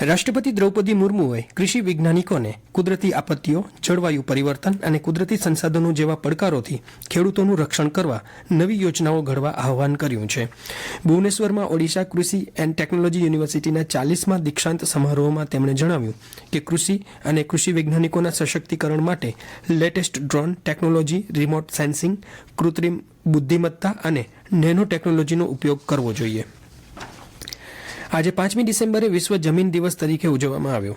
રાષ્ટ્રપતિ દ્રૌપદી મુર્મુએ કૃષિ વૈજ્ઞાનિકોને કુદરતી આપત્તિઓ, જળવાયુ પરિવર્તન અને કુદરતી સંસાધનો જેવા પડકારોથી ખેડૂતોનું રક્ષણ કરવા નવી યોજનાઓ ઘડવા આહવાન કર્યું છે. ભુવનેશ્વરમાં ઓડિશા કૃષિ એન્ડ ટેકનોલોજી યુનિવર્સિટીના ચાલીસમાં દીક્ષાંત સમારોહમાં તેમણે જણાવ્યું કે કૃષિ અને કૃષિ વૈજ્ઞાનિકોના સશક્તિકરણ માટે latest drone technology, remote sensing, કૃત્રિમ બુદ્ધિમત્તા અને નેનો ટેકનોલોજીનો ઉપયોગ કરવો જોઈએ. આજે પાંચમી ડિસેમ્બરે વિશ્વ જમીન દિવસ તરીકે ઉજવવામાં આવ્યો.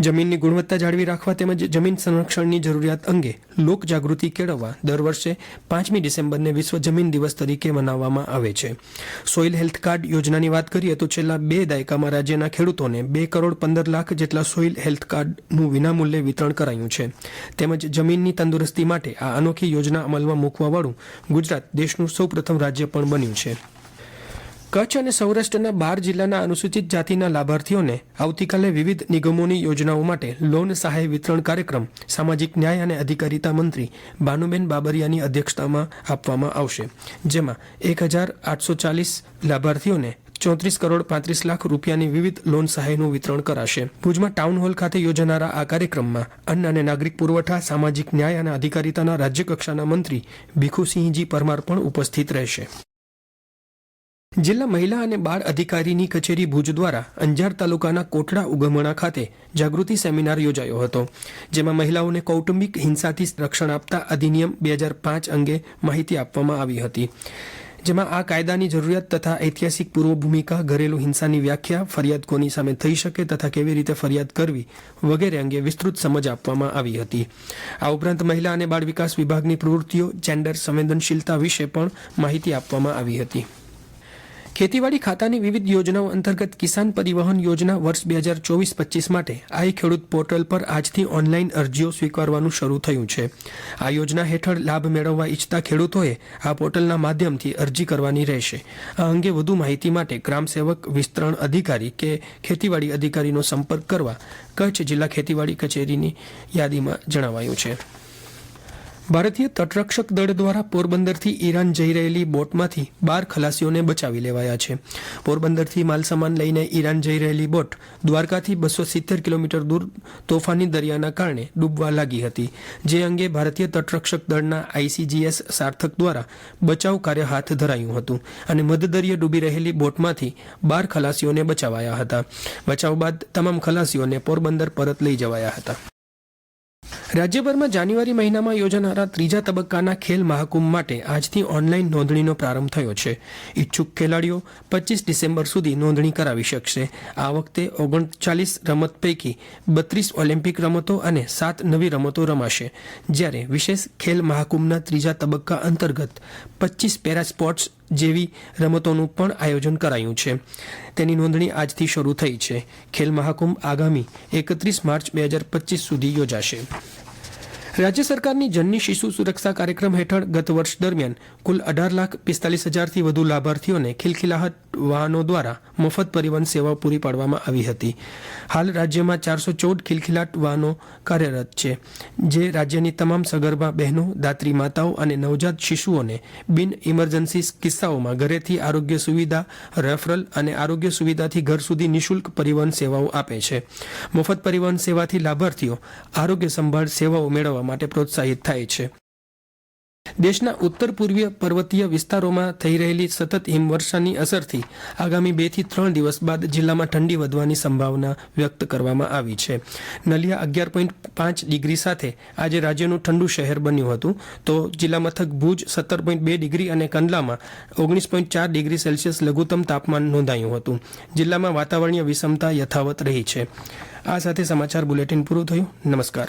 જમીનની ગુણવત્તા જાળવી રાખવા તેમજ જમીન સંરક્ષણની જરૂરિયાત અંગે લોક જાગૃતિ કેળવવા દર વર્ષે પાંચમી ડિસેમ્બરને વિશ્વ જમીન દિવસ તરીકે મનાવવામાં આવે છે. સોઇલ હેલ્થ કાર્ડ યોજનાની વાત કરીએ તો છેલ્લા બે દાયકામાં રાજ્યના ખેડૂતોને બે કરોડ પંદર લાખ જેટલા સોઇલ હેલ્થ કાર્ડનું વિનામૂલ્યે વિતરણ કરાયું છે. તેમજ જમીનની તંદુરસ્તી માટે આ અનોખી યોજના અમલમાં મૂકવાવાળું ગુજરાત દેશનું સૌપ્રથમ રાજ્ય પણ બન્યું છે. કચ્છ અને સૌરાષ્ટ્રના બાર જિલ્લાના અનુસૂચિત જાતિના લાભાર્થીઓને આવતીકાલે વિવિધ નિગમોની યોજનાઓ માટે લોન સહાય વિતરણ કાર્યક્રમ સામાજિક ન્યાય અને અધિકારીતા મંત્રી ભાનુબેન બાબરિયાની અધ્યક્ષતામાં આપવામાં આવશે, જેમાં એક હજાર આઠસો ચાલીસ લાભાર્થીઓને ચોત્રીસ કરોડ પાંત્રીસ લાખ રૂપિયાની વિવિધ લોન સહાયનું વિતરણ કરાશે. ભુજમાં ટાઉન હોલ ખાતે યોજાનારા આ કાર્યક્રમમાં અન્ન અને નાગરિક પુરવઠા, સામાજિક ન્યાય અને અધિકારીતાના રાજ્યકક્ષાના મંત્રી ભીખુસિંહજી પરમાર પણ ઉપસ્થિત રહેશે. જિલ્લા મહિલા અને બાળ અધિકારીની કચેરી ભુજ દ્વારા અંજાર તાલુકાના કોટડા ઉગમણા ખાતે જાગૃતિ સેમિનાર યોજાયો હતો, જેમાં મહિલાઓને કૌટુંબિક હિંસાથી રક્ષણ આપતા અધિનિયમ બે હજાર પાંચ અંગે માહિતી આપવામાં આવી હતી, જેમાં આ કાયદાની જરૂરિયાત તથા ઐતિહાસિક પૂર્વ ભૂમિકા ઘરેલુ હિંસાની વ્યાખ્યા, ફરિયાદ કોની સામે થઈ શકે તથા કેવી રીતે ફરિયાદ કરવી વગેરે અંગે વિસ્તૃત સમજ આપવામાં આવી હતી. આ ઉપરાંત મહિલા અને બાળ વિકાસ વિભાગની પ્રવૃત્તિઓ, જેન્ડર સંવેદનશીલતા વિશે પણ માહિતી આપવામાં આવી હતી. ખેતીવાડી ખાતાની વિવિધ યોજનાઓ અંતર્ગત કિસાન પરિવહન યોજના વર્ષ બે હજાર ચોવીસ પચીસ માટે આઈ ખેડૂત પોર્ટલ પર આજથી ઓનલાઈન અરજીઓ સ્વીકારવાનું શરૂ થયું છે. આ યોજના હેઠળ લાભ મેળવવા ઈચ્છતા ખેડૂતોએ આ પોર્ટલના માધ્યમથી અરજી કરવાની રહેશે. આ અંગે વધુ માહિતી માટે ગ્રામસેવક વિસ્તરણ અધિકારી કે ખેતીવાડી અધિકારીનો સંપર્ક કરવા કચ્છ જિલ્લા ખેતીવાડી કચેરીની યાદીમાં જણાવાયું છે. ભારતીય તટરક્ષક દળ દ્વારા પોરબંદરથી ઈરાન જઈ રહેલી બોટમાંથી બાર ખલાસીઓને બચાવી લેવાયા છે. પોરબંદરથી માલસામાન લઈને ઈરાન જઈ રહેલી બોટ દ્વારકાથી બસો સિત્તેર કિલોમીટર દૂર તોફાની દરિયાના કારણે ડૂબવા લાગી હતી. જે અંગે ભારતીય તટરક્ષક દળના આઈસીજીએસ સાર્થક દ્વારા બચાવ કાર્ય હાથ ધરાયું હતું અને મધદરિયે ડૂબી રહેલી બોટમાંથી બાર ખલાસીઓને બચાવાયા હતા. બચાવ બાદ તમામ ખલાસીઓને પોરબંદર પરત લઈ જવાયા હતા. રાજ્યભરમાં જાન્યુઆરી મહિનામાં યોજાનારા ત્રીજા તબક્કાના ખેલ મહાકુંભ માટે આજથી ઓનલાઈન નોંધણીનો પ્રારંભ થયો છે. ઈચ્છુક ખેલાડીઓ પચીસ ડિસેમ્બર સુધી નોંધણી કરાવી શકશે. આ વખતે ઓગણચાલીસ રમત પૈકી બત્રીસ ઓલિમ્પિક રમતો અને સાત નવી રમતો રમાશે. જ્યારે વિશેષ ખેલ મહાકુંભના ત્રીજા તબક્કા અંતર્ગત પચીસ પેરા સ્પોર્ટ્સ જેવી રમતોનું પણ આયોજન કરાયું છે. તેની નોંધણી આજથી શરૂ થઈ છે. ખેલ મહાકુંભ આગામી એકત્રીસ માર્ચ બે હજાર પચીસ સુધી યોજાશે. રાજ્ય સરકારની જનની શિશુ સુરક્ષા કાર્યક્રમ હેઠળ ગત વર્ષ દરમિયાન કુલ અઢાર લાખ પિસ્તાલીસ હજારથી વધુ લાભાર્થીઓને ખિલખિલાહટ વાહનો દ્વારા મફત પરિવહન સેવાઓ પૂરી પાડવામાં આવી હતી. હાલ રાજ્યમાં ચારસો ચૌદ ખિલખિલાટ વાહનો કાર્યરત છે, જે રાજ્યની તમામ સગર્ભા બહેનો, દાત્રી માતાઓ અને નવજાત શિશુઓને બિન ઇમરજન્સી કિસ્સાઓમાં ઘરેથી આરોગ્ય સુવિધા, રેફરલ અને આરોગ્ય સુવિધાથી ઘર સુધી નિઃશુલ્ક પરિવહન સેવાઓ આપે છે. મફત પરિવહન સેવાથી લાભાર્થીઓ આરોગ્ય સંભાળ સેવાઓ મેળવવા માટે પ્રોત્સાહિત થાય છે. દેશના ઉત્તર પૂર્વીય પર્વતીય વિસ્તારોમાં થઈ રહેલી સતત હિમવર્ષાની અસરથી આગામી બેથી ત્રણ દિવસ બાદ જિલ્લામાં ઠંડી વધવાની સંભાવના વ્યક્ત કરવામાં આવી છે. નલિયા અગિયાર પોઈન્ટ પાંચ ડિગ્રી સાથે આજે રાજ્યનું ઠંડુ શહેર બન્યું હતું. તો જિલ્લા મથક ભુજ સત્તર પોઈન્ટ બે ડિગ્રી અને કંડલામાં ઓગણીસ પોઈન્ટ ચાર ડિગ્રી સેલ્સિયસ લઘુત્તમ તાપમાન નોંધાયું હતું. જિલ્લામાં વાતાવરણીય વિષમતા યથાવત રહી છે. આ સાથે સમાચાર બુલેટિન પૂરું થયું. નમસ્કાર.